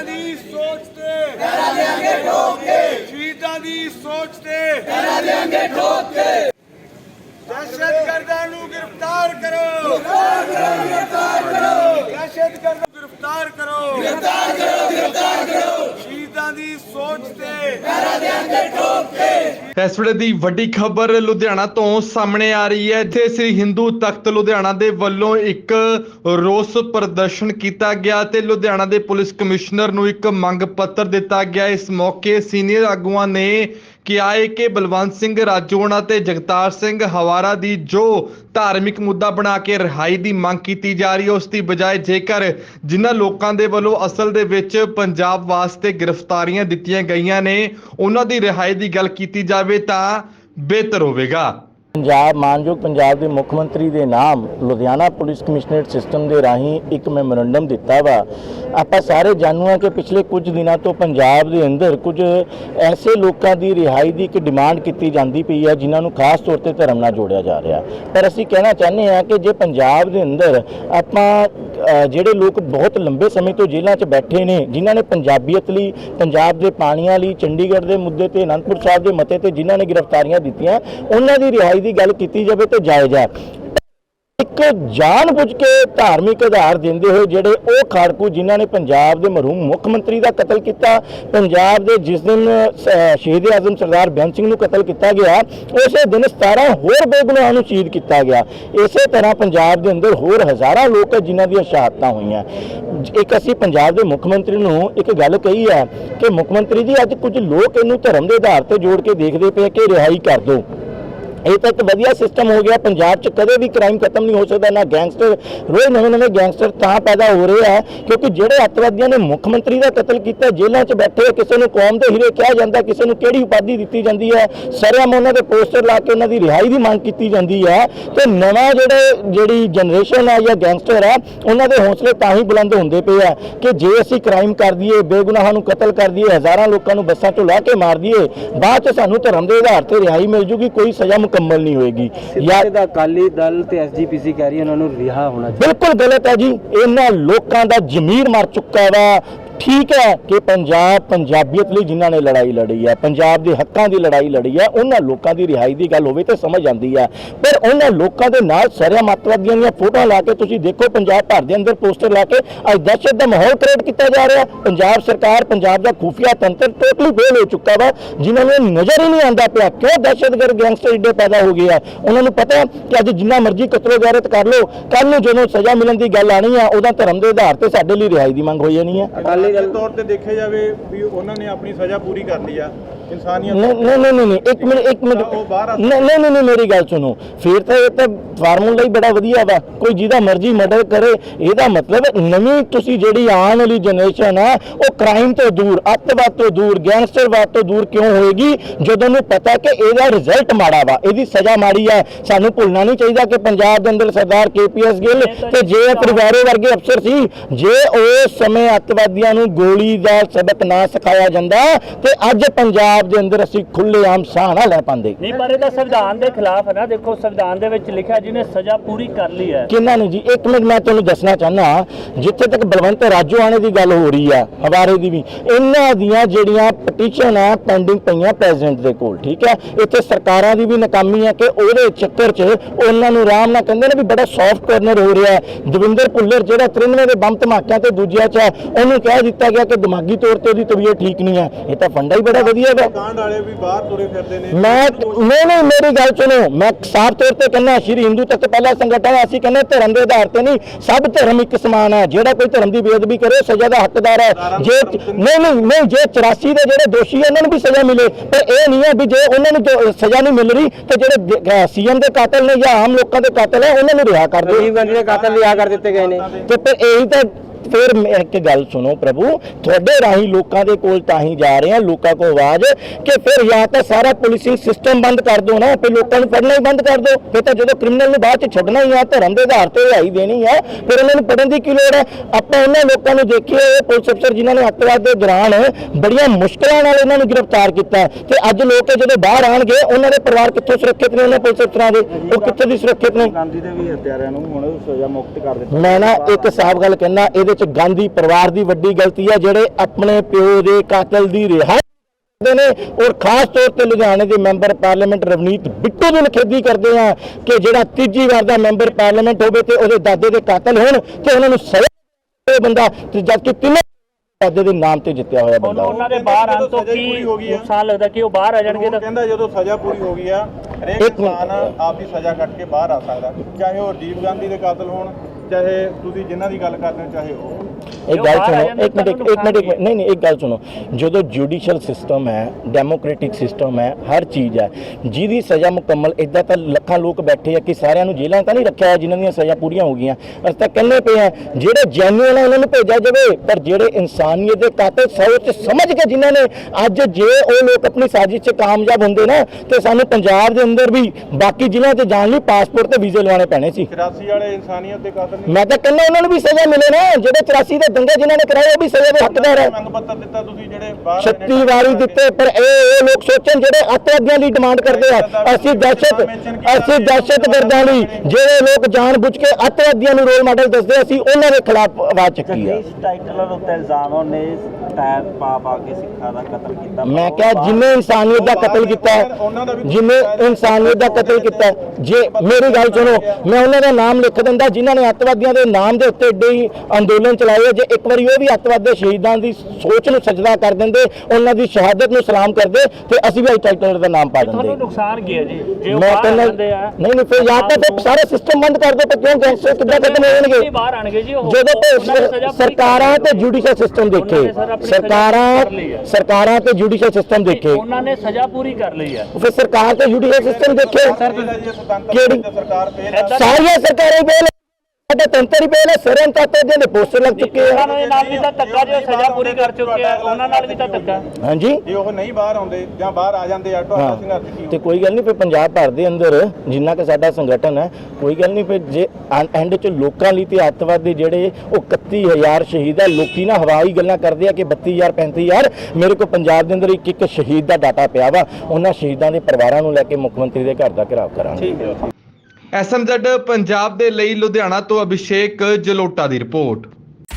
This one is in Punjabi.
ਸ਼ਹੀਦਾਂ ਦੀ ਸੋਚ ਤੇ। ਪਹਿਰਾ ਦੇਾਂਗੇ ਠੋਕ ਕੇ ਸ਼ਹੀਦਾਂ ਦੀ ਸੋਚ ਤੇ। ਪਹਿਰਾ ਦੇਾਂਗੇ ਠੋਕ ਕੇ ਦਹਿਸ਼ਤਗਰਦਾਂ ਨੂੰ ਗ੍ਰਿਫਤਾਰ ਕਰੋ। ਗ੍ਰਿਫਤਾਰ ਕਰੋ ਗ੍ਰਿਫਤਾਰ ਕਰੋ ਦਹਿਸ਼ਤਗਰਦਾਂ ਨੂੰ ਗ੍ਰਿਫਤਾਰ ਕਰੋ। ਗ੍ਰਿਫਤਾਰ ਕਰੋ ਗ੍ਰਿਫਤਾਰ ਕਰੋ ਸ਼ਹੀਦਾਂ ਦੀ ਸੋਚ ਤੇ। ਇਸ ਵੇਲੇ ਦੀ ਵੱਡੀ ਖਬਰ ਲੁਧਿਆਣਾ ਤੋਂ ਸਾਹਮਣੇ ਆ ਰਹੀ ਹੈ। ਇੱਥੇ ਸ੍ਰੀ ਹਿੰਦੂ ਤਖਤ ਲੁਧਿਆਣਾ ਦੇ ਵੱਲੋਂ ਇੱਕ ਰੋਸ ਪ੍ਰਦਰਸ਼ਨ ਕੀਤਾ ਗਿਆ ਤੇ ਲੁਧਿਆਣਾ ਦੇ ਪੁਲਿਸ ਕਮਿਸ਼ਨਰ ਨੂੰ ਇੱਕ ਮੰਗ ਪੱਤਰ ਦਿੱਤਾ ਗਿਆ। ਇਸ ਮੌਕੇ ਸੀਨੀਅਰ ਆਗੂਆਂ ਨੇ ਕਿਹਾ ਹੈ ਕਿ ਬਲਵੰਤ ਸਿੰਘ ਰਾਜੋਣਾ ਤੇ ਜਗਤਾਰ ਸਿੰਘ ਹਵਾਰਾ ਦੀ ਜੋ ਧਾਰਮਿਕ ਮੁੱਦਾ ਬਣਾ ਕੇ ਰਿਹਾਈ ਦੀ ਮੰਗ ਕੀਤੀ ਜਾ ਰਹੀ ਹੈ, ਉਸ ਦੀ ਬਜਾਏ ਜੇਕਰ ਜਿਨ੍ਹਾਂ ਲੋਕਾਂ ਦੇ ਵੱਲੋਂ ਅਸਲ ਦੇ ਵਿੱਚ ਪੰਜਾਬ ਵਾਸਤੇ ਗ੍ਰਿਫਤਾਰੀਆਂ ਦਿੱਤੀਆਂ ਗਈਆਂ ਨੇ, ਉਹਨਾਂ ਦੀ ਰਿਹਾਈ ਦੀ ਗੱਲ ਕੀਤੀ ਜਾਵੇ ਤਾਂ ਬਿਹਤਰ ਹੋਵੇਗਾ। ਪੰਜਾਬ ਮਾਨਯੋਗ ਪੰਜਾਬ ਦੇ ਮੁੱਖ ਮੰਤਰੀ ਦੇ ਨਾਮ ਲੁਧਿਆਣਾ ਪੁਲਿਸ ਕਮਿਸ਼ਨਰੇਟ ਸਿਸਟਮ ਦੇ ਰਾਹੀਂ ਇੱਕ ਮੈਮੋਰੰਡਮ ਦਿੱਤਾ ਵਾ। ਆਪਾਂ ਸਾਰੇ ਜਾਣੂ ਹਾਂ ਕਿ ਪਿਛਲੇ ਕੁਝ ਦਿਨਾਂ ਤੋਂ ਪੰਜਾਬ ਦੇ ਅੰਦਰ ਕੁਝ ਐਸੇ ਲੋਕਾਂ ਦੀ ਰਿਹਾਈ ਦੀ ਇੱਕ ਡਿਮਾਂਡ ਕੀਤੀ ਜਾਂਦੀ ਪਈ ਆ, ਜਿਨ੍ਹਾਂ ਨੂੰ ਖਾਸ ਤੌਰ ਤੇ ਧਰਮ ਨਾਲ ਜੋੜਿਆ ਜਾ ਰਿਹਾ। ਪਰ ਅਸੀਂ ਕਹਿਣਾ ਚਾਹੁੰਦੇ ਹਾਂ ਕਿ ਜੇ ਪੰਜਾਬ ਦੇ ਅੰਦਰ ਆਪਾਂ ਜਿਹੜੇ ਲੋਕ ਬਹੁਤ ਲੰਬੇ ਸਮੇਂ ਤੋਂ ਜੇਲ੍ਹਾਂ 'ਚ ਬੈਠੇ ਨੇ, ਜਿਨ੍ਹਾਂ ਨੇ ਪੰਜਾਬੀਅਤ ਲਈ, ਪੰਜਾਬ ਦੇ ਪਾਣੀਆਂ ਲਈ, ਚੰਡੀਗੜ੍ਹ ਦੇ ਮੁੱਦੇ ਤੇ, ਅਨੰਦਪੁਰ ਸਾਹਿਬ ਦੇ ਮਤੇ ਤੇ ਜਿਨ੍ਹਾਂ ਨੇ ਗ੍ਰਿਫਤਾਰੀਆਂ ਦਿੱਤੀਆਂ, ਉਹਨਾਂ ਦੀ ਰਿਹਾਈ ਦੀ ਗੱਲ ਕੀਤੀ ਜਾਵੇ ਤੇ ਜਾਇਜ਼ ਹੈ। ਇੱਕ ਜਾਣਬੁੱਝ ਕੇ ਧਾਰਮਿਕ ਆਧਾਰ ਦਿੰਦੇ ਹੋਏ ਜਿਹੜੇ ਉਹ ਖਾੜਕੂ ਜਿਨ੍ਹਾਂ ਨੇ ਪੰਜਾਬ ਦੇ ਮਰਹੂਮ ਮੁੱਖ ਮੰਤਰੀ ਦਾ ਕਤਲ ਕੀਤਾ, ਪੰਜਾਬ ਦੇ ਜਿਸ ਦਿਨ ਸ਼ਹੀਦ ਆਜ਼ਮ ਸਰਦਾਰ ਬੇਅੰਤ ਸਿੰਘ ਨੂੰ ਕਤਲ ਕੀਤਾ ਗਿਆ, ਉਸੇ ਦਿਨ 17 ਹੋਰ ਬੇਗੁਨਾਹਾਂ ਨੂੰ ਸ਼ਹੀਦ ਕੀਤਾ ਗਿਆ। ਇਸੇ ਤਰ੍ਹਾਂ ਪੰਜਾਬ ਦੇ ਅੰਦਰ ਹੋਰ ਹਜ਼ਾਰਾਂ ਲੋਕ ਹੈ ਜਿਨ੍ਹਾਂ ਦੀਆਂ ਸ਼ਹਾਦਤਾਂ ਹੋਈਆਂ। ਇੱਕ ਅਸੀਂ ਪੰਜਾਬ ਦੇ ਮੁੱਖ ਮੰਤਰੀ ਨੂੰ ਇੱਕ ਗੱਲ ਕਹੀ ਹੈ ਕਿ ਮੁੱਖ ਮੰਤਰੀ ਜੀ, ਅੱਜ ਕੁਝ ਲੋਕ ਇਹਨੂੰ ਧਰਮ ਦੇ ਆਧਾਰ ਤੇ ਜੋੜ ਕੇ ਦੇਖਦੇ ਪਏ ਕਿ ਰਿਹਾਈ ਕਰ ਦਿਓ ਇਹ ਤਾਂ ਇੱਕ ਵਧੀਆ ਸਿਸਟਮ ਹੋ ਗਿਆ। ਪੰਜਾਬ 'ਚ ਕਦੇ ਵੀ ਕ੍ਰਾਈਮ ਖਤਮ ਨਹੀਂ ਹੋ ਸਕਦਾ ਨਾ ਗੈਂਗਸਟਰ ਰੋਜ਼ ਨਵੇਂ ਨਵੇਂ ਗੈਂਗਸਟਰ ਤਾਂ ਪੈਦਾ ਹੋ ਰਹੇ ਆ ਕਿਉਂਕਿ ਜਿਹੜੇ ਅੱਤਵਾਦੀਆਂ ਨੇ ਮੁੱਖ ਮੰਤਰੀ ਦਾ ਕਤਲ ਕੀਤਾ ਜੇਲ੍ਹਾਂ 'ਚ ਬੈਠੇ ਆ, ਕਿਸੇ ਨੂੰ ਕੌਮ ਦੇ ਹੀਰੇ ਕਿਹਾ ਜਾਂਦਾ ਕਿਸੇ ਨੂੰ ਕਿਹੜੀ ਉਪਾਧੀ ਦਿੱਤੀ ਜਾਂਦੀ ਹੈ ਸਰੇਆਮ ਉਹਨਾਂ ਦੇ ਪੋਸਟਰ ਲਾ ਕੇ ਉਹਨਾਂ ਦੀ ਰਿਹਾਈ ਦੀ ਮੰਗ ਕੀਤੀ ਜਾਂਦੀ ਹੈ ਤੇ ਨਵਾਂ ਜਿਹੜੇ ਜਿਹੜੀ ਜਨਰੇਸ਼ਨ ਆ ਜਾਂ ਗੈਂਗਸਟਰ ਆ ਉਹਨਾਂ ਦੇ ਹੌਸਲੇ ਤਾਂ ਹੀ ਬੁਲੰਦ ਹੁੰਦੇ ਪਏ ਆ ਕਿ ਜੇ ਅਸੀਂ ਕ੍ਰਾਈਮ ਕਰ ਦਈਏ ਬੇਗੁਨਾਹਾਂ ਨੂੰ ਕਤਲ ਕਰ ਦਈਏ ਹਜ਼ਾਰਾਂ ਲੋਕਾਂ ਨੂੰ ਬੱਸਾਂ 'ਚੋਂ ਲਾ ਕੇ ਮਾਰ ਦਈਏ ਬਾਅਦ 'ਚ ਸਾਨੂੰ ਧਰਮ ਦੇ ਆਧਾਰ ਤੇ ਰਿਹਾਈ ਮਿਲ ਜੂਗੀ ਕੋਈ ਸਜ਼ਾ ਮੁਕੰਮਲ ਨਹੀਂ ਹੋਏਗੀ। ਯਾਰ ਦਾ ਅਕਾਲੀ ਦਲ ਤੇ ਐਸਜੀਪੀਸੀ ਕਹਿ ਰਹੀ ਉਹਨਾਂ ਨੂੰ ਰਿਹਾ ਹੋਣਾ ਚਾਹੀਦਾ ਬਿਲਕੁਲ ਗਲਤ ਹੈ ਜੀ। ਇਹਨਾਂ ਲੋਕਾਂ ਦਾ ਜ਼ਮੀਰ ਮਰ ਚੁੱਕਾ ਵਾ। ਠੀਕ ਹੈ ਕਿ ਪੰਜਾਬ ਪੰਜਾਬੀਅਤ ਲਈ ਜਿਨ੍ਹਾਂ ਨੇ ਲੜਾਈ ਲੜੀ ਹੈ, ਪੰਜਾਬ ਦੇ ਹੱਕਾਂ ਦੀ ਲੜਾਈ ਲੜੀ ਹੈ, ਉਹਨਾਂ ਲੋਕਾਂ ਦੀ ਰਿਹਾਈ ਦੀ ਗੱਲ ਹੋਵੇ ਤਾਂ ਸਮਝ ਆਉਂਦੀ ਹੈ। ਪਰ ਉਹਨਾਂ ਲੋਕਾਂ ਦੇ ਨਾਲ ਸਰਿਆ ਮਤਵਾਦੀਆਂ ਦੀਆਂ ਫੋਟੋਆਂ ਲਾ ਕੇ ਤੁਸੀਂ ਦੇਖੋ, ਪੰਜਾਬ ਭਰ ਦੇ ਅੰਦਰ ਪੋਸਟਰ ਲਾ ਕੇ ਅੱਜ ਦਹਿਸ਼ਤ ਦਾ ਮਾਹੌਲ ਕ੍ਰੀਏਟ ਕੀਤਾ ਜਾ ਰਿਹਾ। ਪੰਜਾਬ ਸਰਕਾਰ, ਪੰਜਾਬ ਦਾ ਖੂਫੀਆ ਤੰਤਰ ਟੋਟਲੀ ਫੇਲ ਹੋ ਚੁੱਕਾ ਵਾ, ਜਿਨ੍ਹਾਂ ਨੂੰ ਇਹ ਨਜ਼ਰ ਹੀ ਨਹੀਂ ਆਉਂਦਾ ਪਿਆ, ਕਿਉਂ ਦਹਿਸ਼ਤਗਰਦ ਗੈਂਗਸਟਰ ਇੱਡੇ ਪੈਦਾ ਹੋ ਗਏ ਆ? ਉਹਨਾਂ ਨੂੰ ਪਤਾ ਕਿ ਅੱਜ ਜਿੰਨਾ ਮਰਜ਼ੀ ਕਤਲੋ ਗੈਰਤ ਕਰ ਲਓ ਕੱਲ ਨੂੰ ਜਦੋਂ ਸਜ਼ਾ ਮਿਲਣ ਦੀ ਗੱਲ ਆਣੀ ਆ, ਉਹਦਾ ਧਰਮ ਦੇ ਆਧਾਰ ਤੇ ਸਾਡੇ ਲਈ ਰਿਹਾਈ ਦੀ ਮੰਗ ਹੋਈ ਜਾਣੀ ਹੈ ਅਕਾਲੀ ਤੌਰ ਤੇ ਦੇਖਿਆ ਜਾਵੇ ਵੀ ਉਹਨਾਂ ਨੇ ਆਪਣੀ ਸਜ਼ਾ ਪੂਰੀ ਕਰ ਲਈ ਆ। ਇਨਸਾਨੀਅਤ ਨਹੀਂ ਨਹੀਂ ਨਹੀਂ ਨਹੀਂ ਨਹੀਂ, ਇੱਕ ਮਿੰਟ ਇੱਕ ਮਿੰਟ। ਨਹੀਂ ਨਹੀਂ ਨਹੀਂ ਨਹੀਂ, ਮੇਰੀ ਗੱਲ ਸੁਣੋ। ਫਿਰ ਤਾਂ ਇਹ ਤਾਂ ਫਾਰਮੂਲਾ ਹੀ ਬੜਾ ਵਧੀਆ ਵਾ। ਕੋਈ ਜਿਹਦਾ ਮਰਜ਼ੀ ਮਰਡਰ ਕਰੇ ਇਹਦਾ ਮਤਲਬ ਨਵੀਂ ਤੁਸੀਂ ਜਿਹੜੀ ਆਉਣ ਵਾਲੀ ਜਨਰੇਸ਼ਨ ਹੈ ਉਹ ਕ੍ਰਾਈਮ ਤੋਂ ਦੂਰ ਅੱਤਵਾਦ ਤੋਂ ਦੂਰ ਗੈਂਗਸਟਰਵਾਦ ਤੋਂ ਦੂਰ ਕਿਉਂ ਹੋਏਗੀ? ਜਦੋਂ ਨੂੰ ਪਤਾ ਕਿ ਇਹਦਾ ਰਿਜ਼ਲਟ ਮਾੜਾ ਵਾ ਇਹਦੀ ਸਜ਼ਾ ਮਾੜੀ ਹੈ ਸਾਨੂੰ ਭੁੱਲਣਾ ਨਹੀਂ ਚਾਹੀਦਾ ਕਿ ਪੰਜਾਬ ਦੇ ਅੰਦਰ ਸਰਦਾਰ ਕੇਪੀਐਸ ਗਿੱਲ ਤੇ ਜੇ ਪਰਿਵਾਰੇ ਵਰਗੇ ਅਫਸਰ ਸੀ ਜੇ ਉਸ ਸਮੇਂ ਅੱਤਵਾਦੀਆਂ ਨੂੰ ਗੋਲੀ ਦਾ ਸਬਕ ਨਾ ਸਿਖਾਇਆ ਜਾਂਦਾ ਤੇ ਅੱਜ ਪੰਜਾਬ ਦੇ ਅੰਦਰ ਅਸੀਂ ਖੁੱਲੇ ਆਮ ਸਾਹ ਨਾ ਲੈ ਪਾਉਂਦੇ। ਨਹੀਂ ਪਰ ਇਹਦਾ ਸੰਵਿਧਾਨ ਦੇ ਖਿਲਾਫ ਹੈ ਨਾ ਦੇਖੋ ਸੰਵਿਧਾਨ ਦੇ ਵਿੱਚ ਲਿਖਿਆ ਜਿਹਨੇ ਸਜ਼ਾ ਪੂਰੀ ਕਰ ਲਈ ਹੈ। ਕਿੰਨਾ ਨਹੀਂ ਜੀ ਇੱਕ ਮਿੰਟ ਮੈਂ ਤੁਹਾਨੂੰ ਦੱਸਣਾ ਚਾਹਨਾ ਜਿੱਥੇ ਤੱਕ ਬਲਵੰਤ ਰਾਜੋਆਣੇ ਦੀ ਗੱਲ ਹੋ ਰਹੀ ਆ ਹਵਾਰੇ ਦੀ ਵੀ ਇਹਨਾਂ ਦੀਆਂ ਜਿਹੜੀਆਂ ਪਟੀਸ਼ਨ ਆ ਪੈਂਡਿੰਗ ਪਈਆਂ ਪ੍ਰੈਜ਼ੀਡੈਂਟ ਦੇ ਕੋਲ ਠੀਕ ਹੈ? ਇੱਥੇ ਸਰਕਾਰਾਂ ਦੀ ਵੀ ਨਾਕਾਮੀ ਹੈ ਕਿ ਉਹਦੇ ਚੱਕਰ 'ਚ ਉਹਨਾਂ ਨੂੰ ਆਰਾਮ ਨਾਲ ਕਹਿੰਦੇ ਨੇ ਵੀ ਬੜਾ ਸੌਫਟ ਕਾਰਨਰ ਹੋ ਰਿਹਾ ਹੈ। ਦਵਿੰਦਰ ਭੁੱਲਰ ਜਿਹੜਾ 93 ਦੇ ਬੰਬ ਧਮਾਕਿਆਂ ਤੇ ਦੂਜਿਆਂ 'ਚ ਹੈ ਉਹਨੂੰ ਕਹਿ ਦਿੱਤਾ ਗਿਆ ਕਿ ਦਿਮਾਗੀ ਤੌਰ ਤੇ ਉਹਦੀ ਤਬੀਅਤ ਠੀਕ ਨਹੀਂ ਹੈ ਇਹ ਤਾਂ ਫੰਡਾ ਹੀ ਬੜਾ ਵਧੀਆ ਵਾ ਕਾਂਡ ਵਾਲੇ ਵੀ ਬਾਹਰ ਤੁਰੇ ਫਿਰਦੇ ਨੇ। ਮੈਂ ਨਹੀਂ ਨਹੀਂ ਮੇਰੀ ਗੱਲ ਸੁਣੋ। ਮੈਂ ਸਾਫ਼ ਤੌਰ ਤੇ ਕਹਿੰਦਾ ਸ਼੍ਰੀ ਹਿੰਦੂ ਤੱਕ ਪਹਿਲਾ ਸੰਗਠਨ ਹੈ। ਅਸੀਂ ਕਹਿੰਦੇ ਧਰਮ ਦੇ ਆਧਾਰ ਤੇ ਨਹੀਂ। ਸਭ ਧਰਮ ਇੱਕ ਸਮਾਨ ਹੈ। ਜਿਹੜਾ ਕੋਈ ਧਰਮ ਦੀ ਬੇਅਦਬੀ ਕਰੇ ਸਜ਼ਾ ਦਾ ਹੱਕਦਾਰ ਹੈ। ਜੇ ਨਹੀਂ। ਨਹੀਂ ਨਹੀਂ ਜੇ 84 ਦੇ ਜਿਹੜੇ ਦੋਸ਼ੀ ਹੈ ਉਹਨਾਂ ਨੂੰ ਵੀ ਸਜ਼ਾ ਮਿਲੇ। ਪਰ ਇਹ ਨਹੀਂ ਹੈ ਵੀ ਜੇ ਉਹਨਾਂ ਨੂੰ ਸਜ਼ਾ ਨਹੀਂ ਮਿਲ ਰਹੀ ਤੇ ਜਿਹੜੇ ਸੀਐਮ ਦੇ ਕਾਤਲ ਨੇ ਜਾਂ ਆਮ ਲੋਕਾਂ ਦੇ ਕਾਤਲ ਹੈ ਉਹਨਾਂ ਨੂੰ ਰਿਹਾ ਕਰ ਦਿਓ। ਰਾਜੀਵ ਗਾਂਧੀ ਦੇ ਕਾਤਲ ਲਿਆ ਕਰ ਦਿੱਤੇ ਗਏ ਨੇ। ਤੇ ਫਿਰ ਇਹੀ ਤਾਂ ਫਿਰ ਮੈਂ ਇੱਕ ਗੱਲ ਸੁਣੋ ਪ੍ਰਭੂ ਤੁਹਾਡੇ ਰਾਹੀਂ ਲੋਕਾਂ ਦੇ ਕੋਲ ਤਾਂ ਹੀ ਜਾ ਰਹੇ ਆ ਲੋਕਾਂ ਕੋ ਆਵਾਜ਼ ਕਿ ਫਿਰ ਜਾਂ ਤਾਂ ਸਾਰਾ ਪੁਲਿਸਿੰਗ ਸਿਸਟਮ ਬੰਦ ਕਰ ਦਿਓ ਨਾ ਫਿਰ ਲੋਕਾਂ ਨੂੰ ਪੜ੍ਹਨਾ ਹੀ ਬੰਦ ਕਰ ਦਿਓ। ਫਿਰ ਤਾਂ ਜਦੋਂ ਕ੍ਰਿਮੀਨਲ ਨੂੰ ਬਾਅਦ ਚ ਛੱਡਣਾ ਹੀ ਆ ਧਰਮ ਦੇ ਆਧਾਰ ਤੇ ਰਿਹਾਈ ਦੇਣੀ ਹੈ ਫਿਰ ਉਹਨਾਂ ਨੂੰ ਪੜ੍ਹਨ ਦੀ ਕੀ ਲੋੜ ਹੈ? ਆਪਾਂ ਉਹਨਾਂ ਲੋਕਾਂ ਨੂੰ ਦੇਖੀਏ ਇਹ ਪੁਲਿਸ ਅਫਸਰ ਜਿਨ੍ਹਾਂ ਨੇ ਅੱਤਵਾਦ ਦੇ ਦੌਰਾਨ ਬੜੀਆਂ ਮੁਸ਼ਕਲਾਂ ਨਾਲ ਇਹਨਾਂ ਨੂੰ ਗ੍ਰਿਫਤਾਰ ਕੀਤਾ। ਤੇ ਅੱਜ ਲੋਕ ਜਦੋਂ ਬਾਹਰ ਆਣਗੇ ਉਹਨਾਂ ਦੇ ਪਰਿਵਾਰ ਕਿੱਥੋਂ ਸੁਰੱਖਿਅਤ ਨੇ ਉਹਨਾਂ ਪੁਲਿਸ ਅਫਸਰਾਂ ਦੇ? ਉਹ ਕਿੱਥੇ ਦੀ ਸੁਰੱਖਿਅਤ ਨੇ? ਗਾਂਧੀ ਦੇ ਵੀ ਹੱਤਿਆਰਿਆਂ ਨੂੰ ਹੁਣ ਸਜ਼ਾ ਮੁਕਤ ਕਰ ਦਿੱਤਾ। ਮੈਂ ਨਾ ਇੱਕ ਸਾਫ਼ ਗੱਲ ਕਹਿਣਾ ਇਹਦੇ ਵਿੱਚ ਗਾਂਧੀ ਪਰਿਵਾਰ ਦੀ ਵੱਡੀ ਗਲਤੀ ਹੈ ਜਿਹੜੇ ਆਪਣੇ ਪਿਓ ਦੇ ਕਾਤਲ ਦੀ ਰਿਹਾਈ ਕਰਦੇ ਨੇ ਔਰ ਖਾਸ ਤੌਰ ਤੇ ਲੁਧਿਆਣੇ ਦੇ ਮੈਂਬਰ ਪਾਰਲੀਮੈਂਟ ਰਵਨੀਤ ਬਿੱਟੂ ਦੀ ਨਿਖੇਧੀ ਕਰਦੇ ਆ ਕਿ ਜਿਹੜਾ ਤੀਜੀ ਵਾਰ ਦਾ ਮੈਂਬਰ ਪਾਰਲੀਮੈਂਟ ਹੋਵੇ ਤੇ ਉਹਦੇ ਦਾਦੇ ਦੇ ਕਾਤਲ ਹੋਣ ਤੇ ਉਹਨਾਂ ਨੂੰ ਸਜ਼ਾ ਬੰਦਾ ਤੇ ਜਦਕਿ ਤਿੰਨੇ ਦਾਦੇ ਦੇ ਨਾਮ ਤੇ ਜਿੱਤਿਆ ਹੋਇਆ ਬੰਦਾ ਉਹ। ਉਹਨਾਂ ਦੇ ਬਾਹਰ ਆਉਣ ਤੋਂ ਕੀ। ਨੁਕਸਾਨ ਲੱਗਦਾ ਕਿ ਉਹ ਬਾਹਰ ਆ ਜਾਣਗੇ ਤਾਂ ਕਹਿੰਦਾ ਜਦੋਂ ਸਜ਼ਾ ਪੂਰੀ ਹੋ ਗਈ ਆ ਹਰੇਕ। ਇਨਸਾਨ ਆਪਦੀ ਸਜ਼ਾ ਕੱਟ ਕੇ ਬਾਹਰ ਆ ਸਕਦਾ ਚਾਹੇ ਉਹ ਰਾਜੀਵ ਗਾਂਧੀ ਦੇ ਕਾਤਲ ਹੋਣ ਚਾਹੇ ਤੁਸੀਂ ਜਿਨ੍ਹਾਂ ਦੀ ਗੱਲ ਕਰਦੇ ਹੋ ਚਾਹੇ ਉਹ। ਇੱਕ ਗੱਲ ਸੁਣੋ ਇੱਕ ਮਿੰਟ ਇੱਕ ਮਿੰਟ ਨਹੀਂ ਨਹੀਂ ਇੱਕ ਗੱਲ ਸੁਣੋ ਜਦੋਂ ਜੁਡੀਸ਼ੀਅਲ ਸਿਸਟਮ ਹੈ ਡੈਮੋਕ੍ਰੈਟਿਕ ਸਿਸਟਮ ਹੈ ਹਰ ਚੀਜ਼ ਹੈ ਜਿਹਦੀ ਸਜ਼ਾ ਮੁਕੰਮਲ ਇਦਾਂ ਤਾਂ ਲੱਖਾਂ ਲੋਕ ਬੈਠੇ ਆ ਕਿ ਸਾਰਿਆਂ ਨੂੰ ਜੇਲ੍ਹਾਂ ਤਾਂ ਨਹੀਂ ਰੱਖਿਆ ਜਿਨ੍ਹਾਂ ਦੀਆਂ ਸਜ਼ਾ ਪੂਰੀਆਂ ਹੋ ਗਈਆਂ ਅਸੀਂ ਤਾਂ ਕਹਿੰਦੇ ਪਏ ਆ ਜਿਹੜੇ ਜੈਨੂਅਲ ਆ ਉਹਨਾਂ ਨੂੰ ਭੇਜਿਆ ਜਾਵੇ ਪਰ ਜਿਹੜੇ ਇਨਸਾਨੀਅਤ ਦੇ ਕਾਤਲ ਸੋਚ ਸਮਝ ਕੇ ਜਿਨ੍ਹਾਂ ਨੇ ਅੱਜ ਜੇ ਉਹ ਲੋਕ ਆਪਣੀ ਸਾਜ਼ਿਸ਼ 'ਚ ਕਾਮਯਾਬ ਹੁੰਦੇ ਨਾ ਤੇ ਸਾਨੂੰ ਪੰਜਾਬ ਦੇ ਅੰਦਰ ਵੀ ਬਾਕੀ ਜ਼ਿਲ੍ਹਿਆਂ 'ਚ ਜਾਣ ਲਈ ਪਾਸਪੋਰਟ ਤੇ ਵੀਜ਼ੇ ਲਵਾਉਣੇ ਪੈਣੇ ਸੀ 84 ਵਾਲੇ ਇਨਸਾਨੀਅਤ ਦੇ ਕਾਤਲ ਨੇ ਮੈਂ ਤਾਂ ਕਹਿੰਦਾ ਉਹਨਾਂ ਨੂੰ ਵੀ ਸਜ਼ਾ ਮਿਲੇ ਨਾ ਜਿਹੜੇ 84 ਦੇ ਦੰਗੇ ਜਿਨ੍ਹਾਂ ਨੇ ਕਰਾਏ ਉਹ ਵੀ ਸਜ਼ਾ ਦੇ ਹੱਕਦਾਰ ਹੈ। ਮੰਗ ਪੱਤਰ ਦਿੱਤਾ ਤੁਸੀਂ ਜਿਹੜੇ ਬਾਹਰ 36 ਵਾਰੀ ਦਿੱਤੇ ਪਰ ਇਹ ਇਹ ਲੋਕ ਸੋਚਣ ਜਿਹੜੇ ਅੱਤਵਾਦੀਆਂ ਦੀ ਡਿਮਾਂਡ ਕਰਦੇ ਆ ਅਸੀਂ ਦਹਿਸ਼ਤ ਅਸੀਂ ਦਹਿਸ਼ਤ ਗਰਦਾਂ ਲਈ ਜਿਹੜੇ ਲੋਕ ਜਾਣ ਬੁੱਝ ਕੇ ਅੱਤਵਾਦੀਆਂ ਨੂੰ ਰੋਲ ਮਾਡਲ ਦੱਸਦੇ ਆ, ਅਸੀਂ ਉਹਨਾਂ ਦੇ ਖਿਲਾਫ ਆਵਾਜ਼ ਚੱਕੀ ਆ। ਟਾਈਟਲਰ ਉੱਤੇ ਇਲਜ਼ਾਮ ਉਹਨੇ ਟਾਇਰ ਪਾ ਪਾ ਕੇ ਸਿੱਖਾਂ ਦਾ ਕਤਲ ਕੀਤਾ। ਮੈਂ ਕਿਹਾ ਜਿੰਨੇ ਇਨਸਾਨੀਅਤ ਦਾ ਕਤਲ ਕੀਤਾ ਹੈ, ਜਿੰਨੇ ਇਨਸਾਨੀਅਤ ਦਾ ਕਤਲ ਕੀਤਾ ਜੇ ਮੇਰੀ ਗੱਲ ਸੁਣੋ ਮੈਂ ਉਹਨਾਂ ਦਾ ਨਾਮ ਲਿਖ ਦਿੰਦਾ ਜਿਨ੍ਹਾਂ ਨੇ ਅੱਤਵਾਦੀਆਂ ਦੇ ਨਾਮ ਦੇ ਉੱਤੇ ਏਡੇ ਹੀ ਅੰਦੋਲਨ ਚਲਾਏ ਆ, ਜੇ ਇੱਕ ਵਾਰੀ ਉਹ ਵੀ ਅੱਤਵਾਦ ਦੇ ਸ਼ਹੀਦਾਂ ਦੀ ਸੋਚ ਨੂੰ ਸਜਦਾ ਕਰ ਦਿੰਦੇ ਉਹਨਾਂ ਦੀ ਸ਼ਹਾਦਤ ਨੂੰ ਸਲਾਮ ਕਰਦੇ ਤੇ ਅਸੀਂ ਵੀ ਟਾਈਟਲਰ ਦਾ ਨਾਮ ਪਾ ਤੁਹਾਨੂੰ ਦਿੰਦੇ ਨੁਕਸਾਨ ਕੀ ਹੈ ਜੀ? ਜੇ ਉਹ ਬਾਹਰ ਆ ਕਹਿੰਦਾ ਜਾਂਦੇ ਆ। ਨਹੀਂ ਨਹੀਂ ਫਿਰ ਜਾਂ ਤਾਂ ਸਾਰਾ ਸਿਸਟਮ ਬੰਦ ਕਰ ਦੋ ਤੇ ਕਿਉਂ ਗੈਂਗਸਟਰ ਕਿੱਦਾਂ ਖਤਮ ਹੋ ਜਾਣਗੇ ਇਹ ਬਾਹਰ ਆਣਗੇ ਜੀ ਜਦੋਂ ਸਰਕਾਰਾਂ ਤੇ ਜੁਡੀਸ਼ੀਅਲ ਸਿਸਟਮ ਦੇਖੇ। ਸਰਕਾਰਾਂ। ਸਰਕਾਰਾਂ ਤੇ ਜੁਡੀਸ਼ੀਅਲ ਸਿਸਟਮ ਦੇਖੇ। ਉਹਨਾਂ ਨੇ ਸਜ਼ਾ ਪੂਰੀ ਕਰ ਲਈ ਹੈ। ਫਿਰ ਸਰਕਾਰ ਤੇ ਜੁਡੀਸ਼ੀਅਲ ਸਿਸਟਮ ਦੇਖੇ। ਕਿਹੜੀ? ਤੇ ਸਰਕਾਰ ਫੇਲ ਸਾਡੇ ਤੰਤਰ ਹੀ ਬੇਲ ਹੈ ਸਰਨ ਤੱਤ ਦੇ ਪੋਸਟਰ ਲੱਗ ਚੁੱਕੇ ਉਹਨਾਂ ਆ ਦੇ ਨਾਲ ਵੀ ਤਾਂ ਧੱਕਾ ਜੋ ਸਜ਼ਾ ਪੂਰੀ ਕਰ ਚੁੱਕੇ ਆ ਉਹਨਾਂ ਨਾਲ ਵੀ ਤਾਂ ਧੱਕਾ। ਹਾਂਜੀ। ਜੇ ਉਹ ਨਹੀਂ ਬਾਹਰ ਆਉਂਦੇ ਜਾਂ ਬਾਹਰ ਆ ਜਾਂਦੇ ਆ ਤੁਹਾਡਾ ਸੰਘਰਸ਼ ਕੀ ਤੇ ਕੋਈ ਗੱਲ ਨਹੀਂ ਫਿਰ ਪੰਜਾਬ ਭਰ ਦੇ ਅੰਦਰ ਜਿੰਨਾ ਕਿ ਸਾਡਾ ਸੰਗਠਨ ਹੈ ਕੋਈ ਗੱਲ ਨਹੀਂ ਫਿਰ ਜੇ ਐਂਡ ਚ ਲੋਕਾਂ ਲਈ ਤੇ ਅੱਤਵਾਦ ਦੇ ਜਿਹੜੇ ਉਹ 31000 ਸ਼ਹੀਦ ਹੈ ਲੋਕੀ ਨਾ ਹਵਾਈ ਗੱਲਾਂ ਕਰਦੇ ਆ ਕਿ 32000 35000 ਮੇਰੇ ਕੋਲ ਪੰਜਾਬ ਦੇ ਅੰਦਰ ਇੱਕ ਇੱਕ ਸ਼ਹੀਦ ਦਾ ਡਾਟਾ ਪਿਆ ਵਾ ਉਹਨਾਂ ਸ਼ਹੀਦਾਂ ਦੇ ਪਰਿਵਾਰਾਂ ਨੂੰ ਲੈ ਕੇ ਮੁੱਖ ਮੰਤਰੀ ਦੇ ਘਰ ਦਾ ਘਿਰਾਓ ਕਰਾਂਗੇ। ਐਸਐਮਜ਼ੈਡ ਪੰਜਾਬ ਦੇ ਲਈ ਲੁਧਿਆਣਾ ਤੋਂ ਅਭਿਸ਼ੇਕ ਜਲੋਟਾ ਦੀ ਰਿਪੋਰਟ।